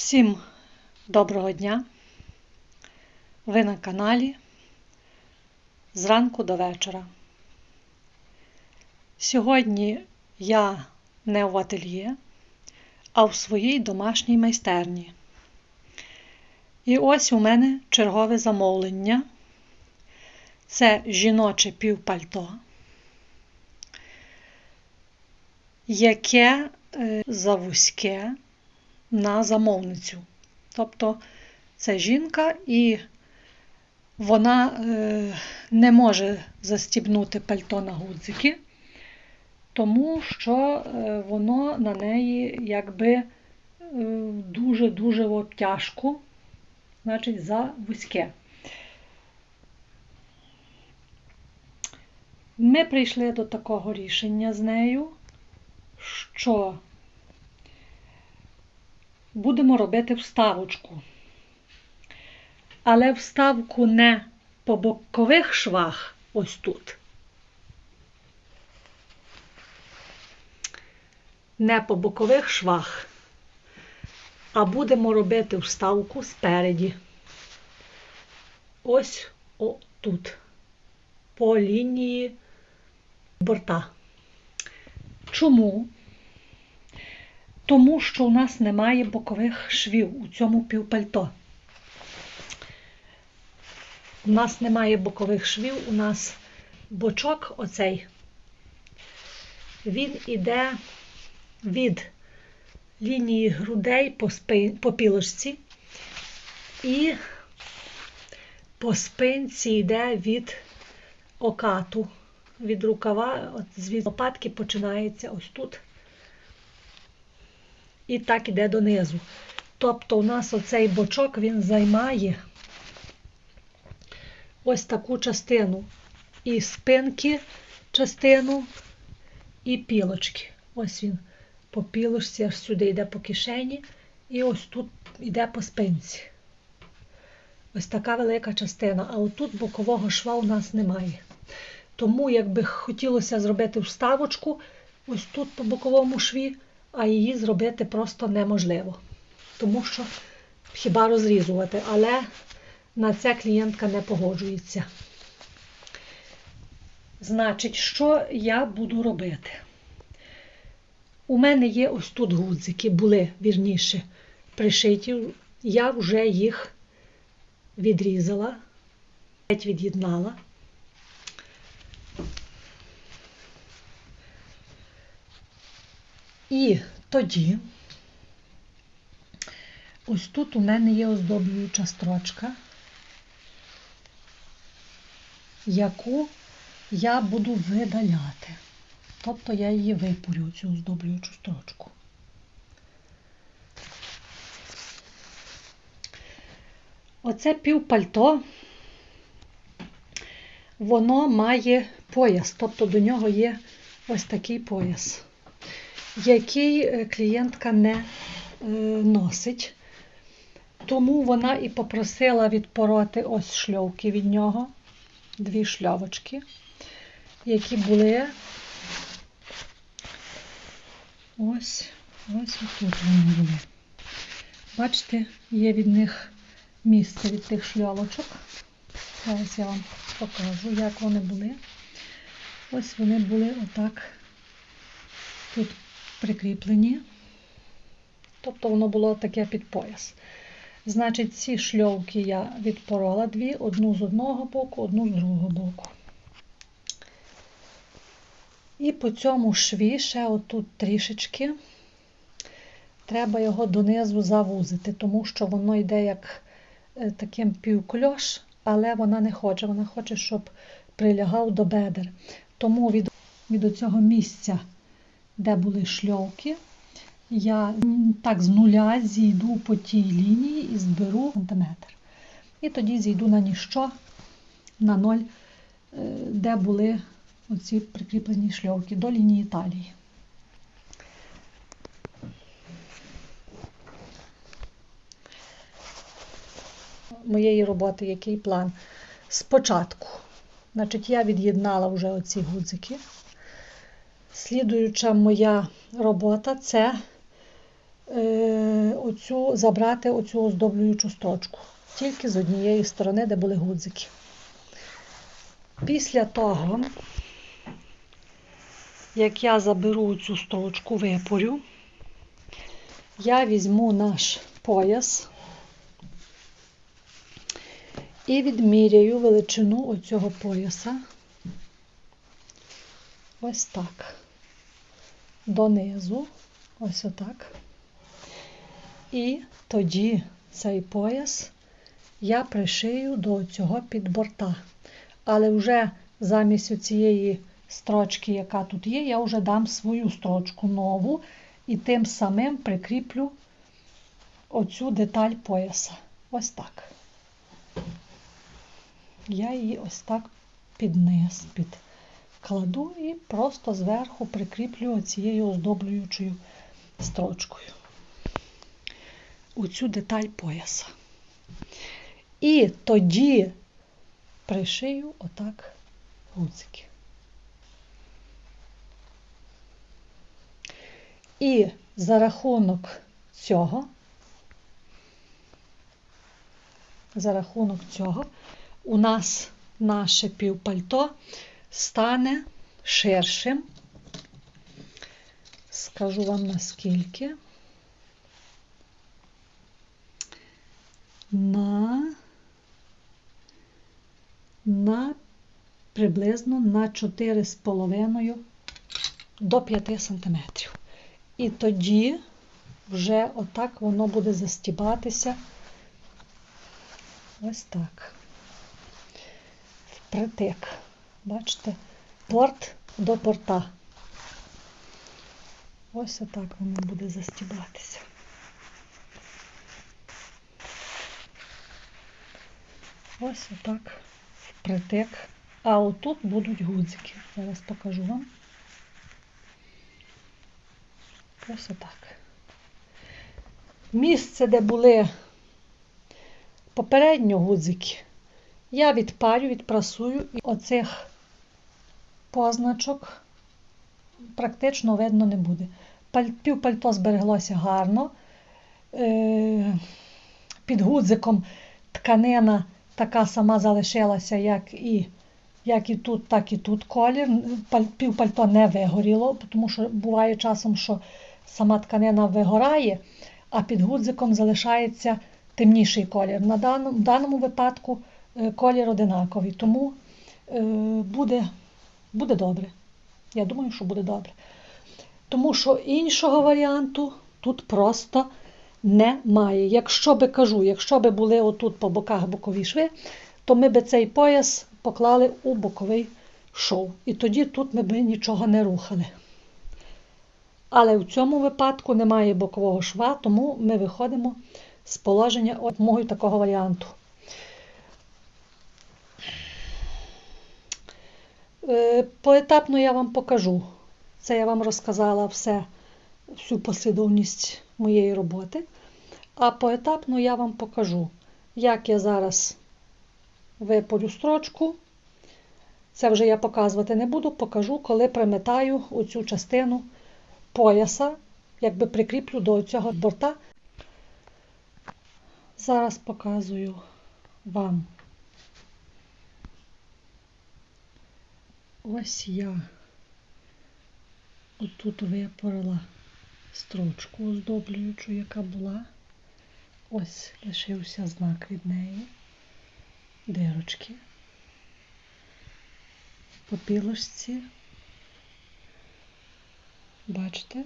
Всім доброго дня! Ви на каналі зранку до вечора. Сьогодні я не в ательє, а в своїй домашній майстерні. І ось у мене чергове замовлення. Це жіноче півпальто, яке е, завузьке на замовницю. Тобто це жінка, і вона е, не може застібнути пальто на гудзики, тому що е, воно на неї якби е, дуже-дуже в обтяжку, значить, за вузьке. Ми прийшли до такого рішення з нею, що будемо робити вставочку. Але вставку не по бокових швах, ось тут. Не по бокових швах, а будемо робити вставку спереді. Ось тут, по лінії борта. Чому? Тому що у нас немає бокових швів у цьому півпальто. У нас немає бокових швів, у нас бочок оцей, він іде від лінії грудей по, спин, по пілочці і по спинці йде від окату, від рукава, от з лопатки починається ось тут і так іде донизу. Тобто у нас оцей бочок він займає ось таку частину. І спинки частину, і пілочки. Ось він по пілочці, аж сюди йде по кишені, і ось тут йде по спинці. Ось така велика частина. А отут бокового шва у нас немає. Тому, якби хотілося зробити вставочку, ось тут по боковому шві а її зробити просто неможливо. Тому що хіба розрізувати, але на це клієнтка не погоджується. Значить, що я буду робити? У мене є ось тут гудзики, були вірніше пришиті. Я вже їх відрізала, від'єднала. І тоді ось тут у мене є оздоблююча строчка, яку я буду видаляти. Тобто я її випорю, цю оздоблюючу строчку. Оце півпальто, воно має пояс, тобто до нього є ось такий пояс який е, клієнтка не е, носить. Тому вона і попросила відпороти ось шльовки від нього, дві шльовочки, які були ось ось тут вони були. Бачите, є від них місце від тих шльовочок. Зараз я вам покажу, як вони були. Ось вони були отак тут прикріплені, тобто воно було таке під пояс. Значить, ці шльовки я відпорола дві, одну з одного боку, одну з другого боку. І по цьому шві ще отут трішечки треба його донизу завузити, тому що воно йде як е, таким півкльош, але вона не хоче. Вона хоче, щоб прилягав до бедер. Тому від, від цього місця де були шльовки, я так з нуля зійду по тій лінії і зберу сантиметр. І тоді зійду на ніщо, на ноль, е, де були оці прикріплені шльовки до лінії талії. Моєї роботи який план? Спочатку, значить, я від'єднала вже оці гудзики. Слідуюча моя робота це е, оцю, забрати оцю оздоблюючу строчку. Тільки з однієї сторони, де були гудзики. Після того, як я заберу цю строчку, випорю, я візьму наш пояс і відміряю величину оцього пояса. Ось так. Донизу, ось отак. І тоді цей пояс я пришию до цього підборта. Але вже замість цієї строчки, яка тут є, я вже дам свою строчку нову і тим самим прикріплю оцю деталь пояса. Ось так. Я її ось так під підкладу і просто зверху прикріплю цією оздоблюючою строчкою. Оцю деталь пояса. І тоді пришию отак гудзики. І за рахунок цього, за рахунок цього, у нас наше півпальто стане ширшим. Скажу вам наскільки. На на приблизно на 4,5 до 5 см. І тоді вже отак воно буде застібатися ось так. Впритик. Бачите? Порт до порта. Ось отак воно буде застібатися. Ось отак впритик. А отут будуть гудзики. Зараз покажу вам. Ось отак. Місце, де були попередньо гудзики, я відпарю, відпрасую і оцих позначок практично видно не буде. Півпальто збереглося гарно. Е, під гудзиком тканина така сама залишилася, як і як і тут, так і тут колір. Півпальто не вигоріло, тому що буває часом, що сама тканина вигорає, а під гудзиком залишається темніший колір. На даному, в даному випадку е, колір одинаковий, тому е, буде, буде добре. Я думаю, що буде добре. Тому що іншого варіанту тут просто немає. Якщо би кажу, якщо би були отут по боках бокові шви, то ми би цей пояс поклали у боковий шов. І тоді тут ми би нічого не рухали. Але в цьому випадку немає бокового шва, тому ми виходимо з положення допомогою такого варіанту. Поетапно я вам покажу. Це я вам розказала все, всю послідовність моєї роботи. А поетапно я вам покажу, як я зараз випорю строчку. Це вже я показувати не буду, покажу, коли приметаю оцю частину пояса, якби прикріплю до цього борта. Зараз показую вам. Ось я отут випорила строчку оздоблюючу, яка була. Ось лишився знак від неї, дирочки. По пілочці. Бачите?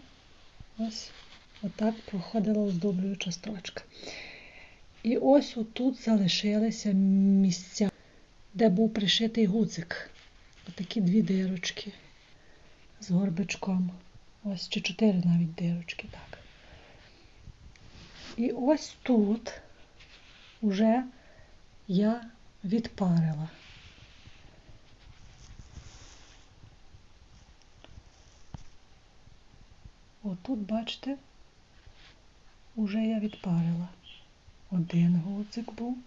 Ось отак проходила оздоблююча строчка. І ось отут залишилися місця, де був пришитий гудзик. Отакі дві дирочки з горбичком. Ось чи чотири навіть дирочки, так. І ось тут вже я відпарила. Отут, бачите, вже я відпарила. Один гудзик був.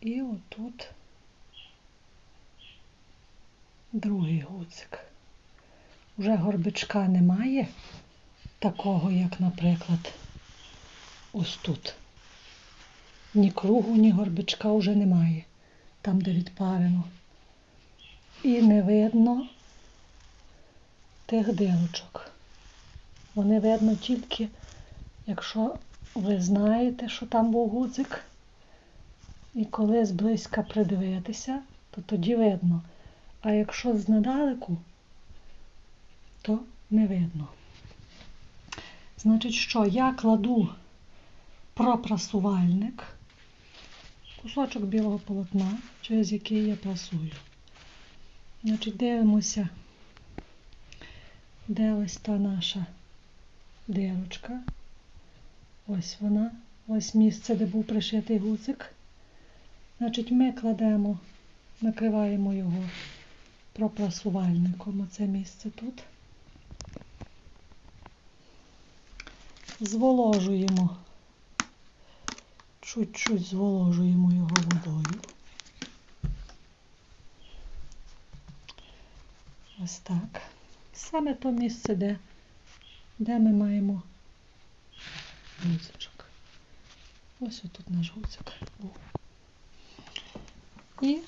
І отут другий гудзик. Вже горбичка немає, такого, як, наприклад, ось тут. Ні кругу, ні горбичка вже немає, там, де відпарено. І не видно тих дирочок. Вони видно тільки, якщо ви знаєте, що там був гудзик, і коли зблизька придивитися, то тоді видно. А якщо зneдалеку, то не видно. Значить, що я кладу пропрасувальник, кусочок білого полотна, через який я прасую. Значить, дивимося, де ось та наша дирочка. Ось вона, ось місце, де був пришитий гуцик. Значить, ми кладемо, накриваємо його пропрасувальником, оце місце тут. Зволожуємо, чуть-чуть зволожуємо його водою. Ось так. Саме то місце, де, де ми маємо гуцичок. Ось отут наш гуцик був. І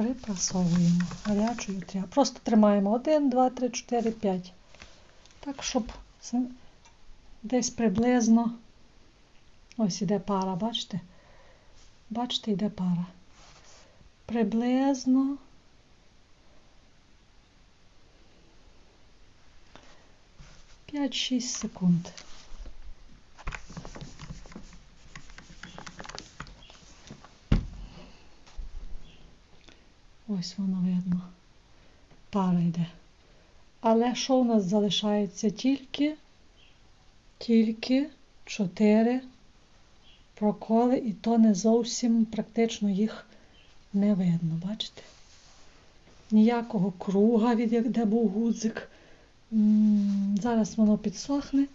припрасовуємо гарячою тря. Просто тримаємо 1, 2, 3, 4, 5. Так, щоб десь приблизно ось іде пара, бачите? Бачите, йде пара. Приблизно п'ять-шість секунд. Ось воно видно. Пара йде. Але що у нас залишається тільки, тільки 4 проколи, і то не зовсім практично їх не видно, бачите? Ніякого круга, від де був гудзик. Зараз воно підсохне.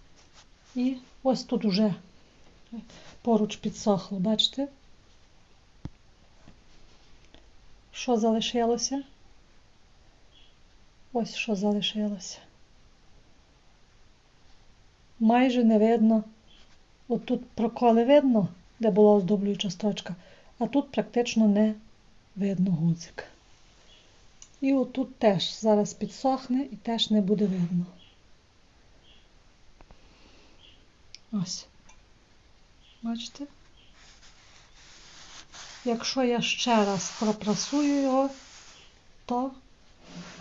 І ось тут уже поруч підсохло, бачите? Що залишилося? Ось що залишилося. Майже не видно. Отут проколи видно, де була оздоблююча строчка, а тут практично не видно гудзик. І отут теж зараз підсохне і теж не буде видно. Ось. Бачите? Якщо я ще раз пропрасую його, то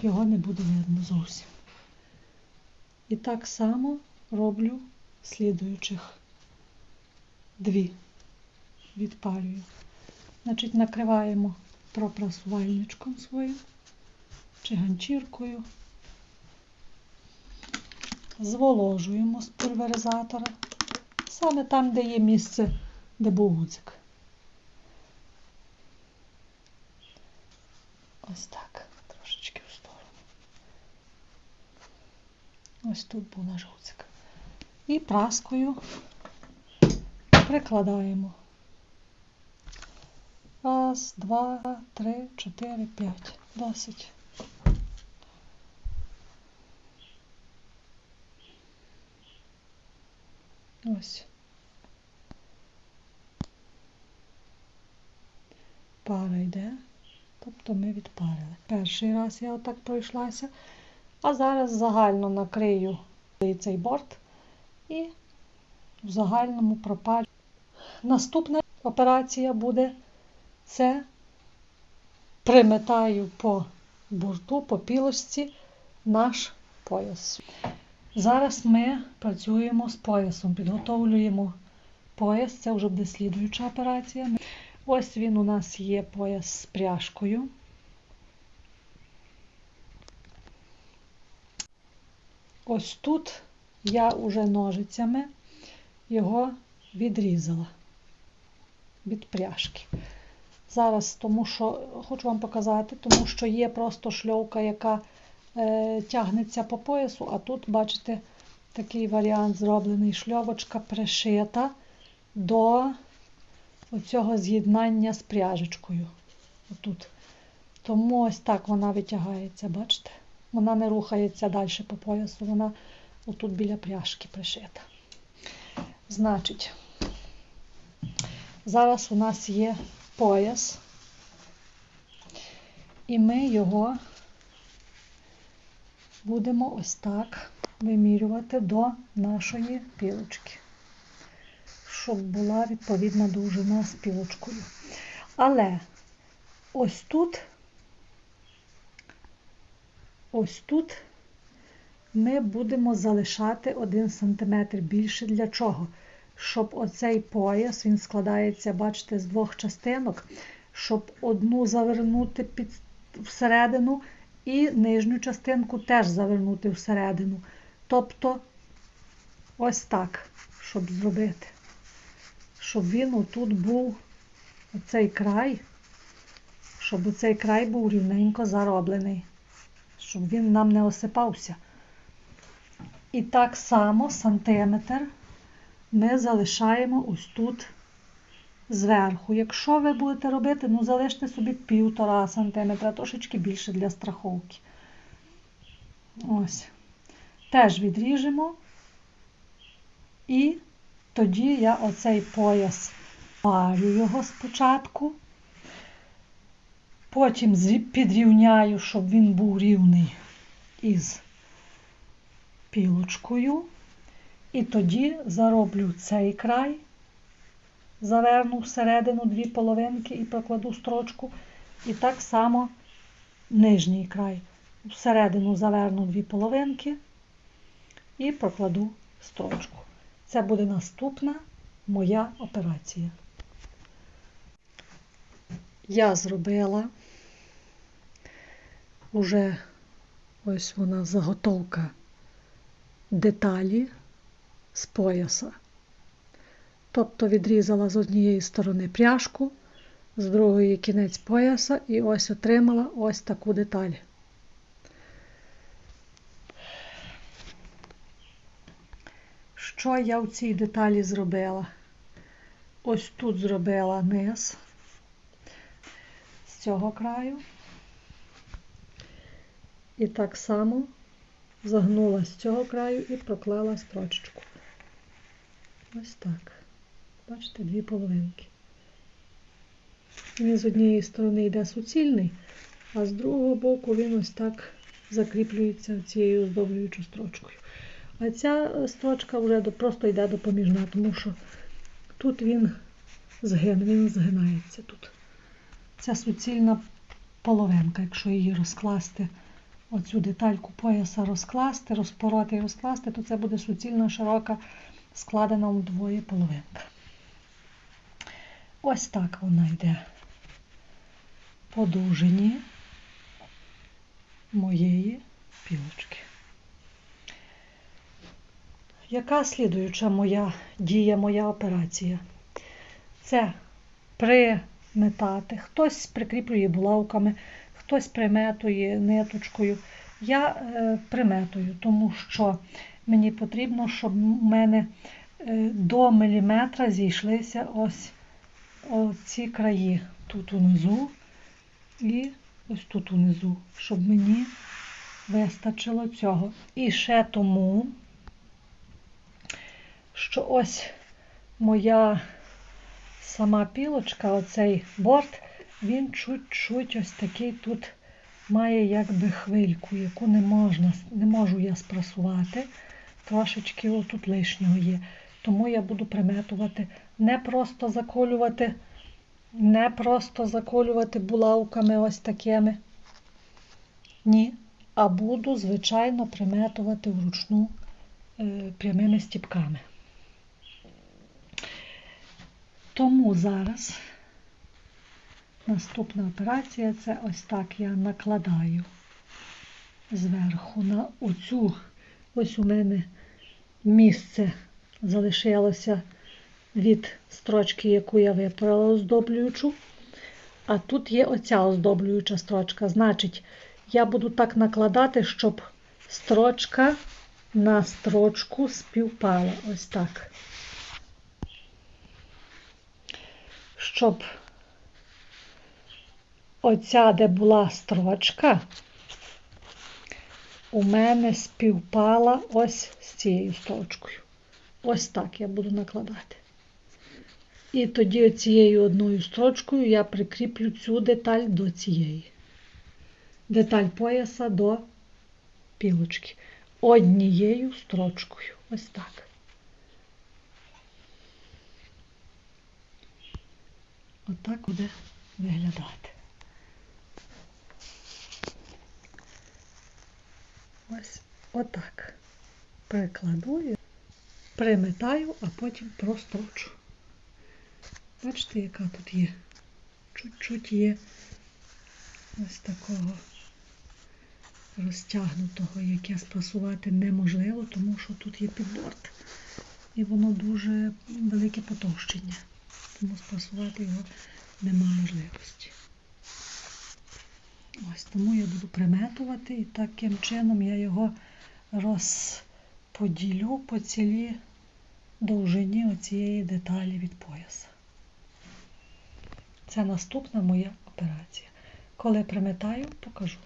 його не буде видно зовсім. І так само роблю слідуючих дві. Відпалюю. Значить, накриваємо пропрасувальничком своїм чи ганчіркою. Зволожуємо з пульверизатора. Саме там, де є місце, де був гудзик. Ось так, трошечки в сторону. Ось тут був наш гудзик. І праскою прикладаємо. Раз, два, три, чотири, п'ять. Досить. Ось. Пара йде, тобто ми відпарили. Перший раз я отак пройшлася, а зараз загально накрию цей борт і в загальному пропалю. Наступна операція буде це приметаю по борту, по пілочці наш пояс. Зараз ми працюємо з поясом, підготовлюємо пояс, це вже буде слідуюча операція. Ось він у нас є пояс з пряжкою. Ось тут я уже ножицями його відрізала від пряжки. Зараз, тому що хочу вам показати, тому що є просто шльовка, яка е, тягнеться по поясу, а тут, бачите, такий варіант зроблений шльовочка пришита до оцього з'єднання з пряжечкою. Отут. Тому ось так вона витягається, бачите? Вона не рухається далі по поясу, вона отут біля пряжки пришита. Значить, зараз у нас є пояс, і ми його будемо ось так вимірювати до нашої пілочки, щоб була відповідна довжина з пілочкою. Але ось тут, ось тут ми будемо залишати 1 см більше. Для чого? Щоб оцей пояс, він складається, бачите, з двох частинок, щоб одну завернути під, всередину і нижню частинку теж завернути всередину. Тобто, ось так, щоб зробити. Щоб він отут був оцей край, щоб оцей край був рівненько зароблений, щоб він нам не осипався. І так само сантиметр ми залишаємо ось тут зверху. Якщо ви будете робити, ну залиште собі півтора сантиметра, трошечки більше для страховки. Ось. Теж відріжемо. І тоді я оцей пояс парю його спочатку. Потім підрівняю, щоб він був рівний із пілочкою. І тоді зароблю цей край, заверну всередину дві половинки і прокладу строчку. І так само нижній край. Всередину заверну дві половинки і прокладу строчку. Це буде наступна моя операція. Я зробила уже ось вона заготовка деталі з пояса. Тобто відрізала з однієї сторони пряжку, з другої кінець пояса і ось отримала ось таку деталь. Що я в цій деталі зробила? Ось тут зробила низ з цього краю. І так само загнула з цього краю і проклала строчечку. Ось так. Бачите, дві половинки. Він з однієї сторони йде суцільний, а з другого боку він ось так закріплюється цією оздоблюючою строчкою. А ця строчка вже просто йде допоміжна, тому що тут він згин, він згинається тут. Ця суцільна половинка, якщо її розкласти оцю детальку пояса розкласти, розпороти і розкласти, то це буде суцільно широка, складена вдвоє половинка. Ось так вона йде по довжині моєї пілочки. Яка слідуюча моя дія, моя операція? Це приметати. Хтось прикріплює булавками, хтось приметує ниточкою. Я е, приметую, тому що мені потрібно, щоб у мене е, до міліметра зійшлися ось ці краї тут унизу і ось тут унизу, щоб мені вистачило цього. І ще тому, що ось моя сама пілочка, оцей борт, він чуть-чуть ось такий тут має якби хвильку, яку не можна, не можу я спрасувати. Трошечки отут лишнього є. Тому я буду приметувати, не просто заколювати, не просто заколювати булавками ось такими. Ні. А буду, звичайно, приметувати вручну е, прямими стіпками. Тому зараз наступна операція це ось так я накладаю зверху на оцю, ось у мене місце залишилося від строчки, яку я випорала оздоблюючу. А тут є оця оздоблююча строчка. Значить, я буду так накладати, щоб строчка на строчку співпала. Ось так. Щоб оця, де була строчка, у мене співпала ось з цією строчкою. Ось так я буду накладати. І тоді цією одною строчкою я прикріплю цю деталь до цієї. Деталь пояса до пілочки. Однією строчкою. Ось так. Отак буде виглядати. Ось отак. Прикладу, і приметаю, а потім прострочу. Бачите, яка тут є? Чуть-чуть є ось такого розтягнутого, яке спасувати неможливо, тому що тут є підборд. І воно дуже велике потовщення. Тому спасувати його нема можливості. Ось тому я буду приметувати і таким чином я його розподілю по цілій довжині оцієї деталі від пояса. Це наступна моя операція. Коли приметаю, покажу.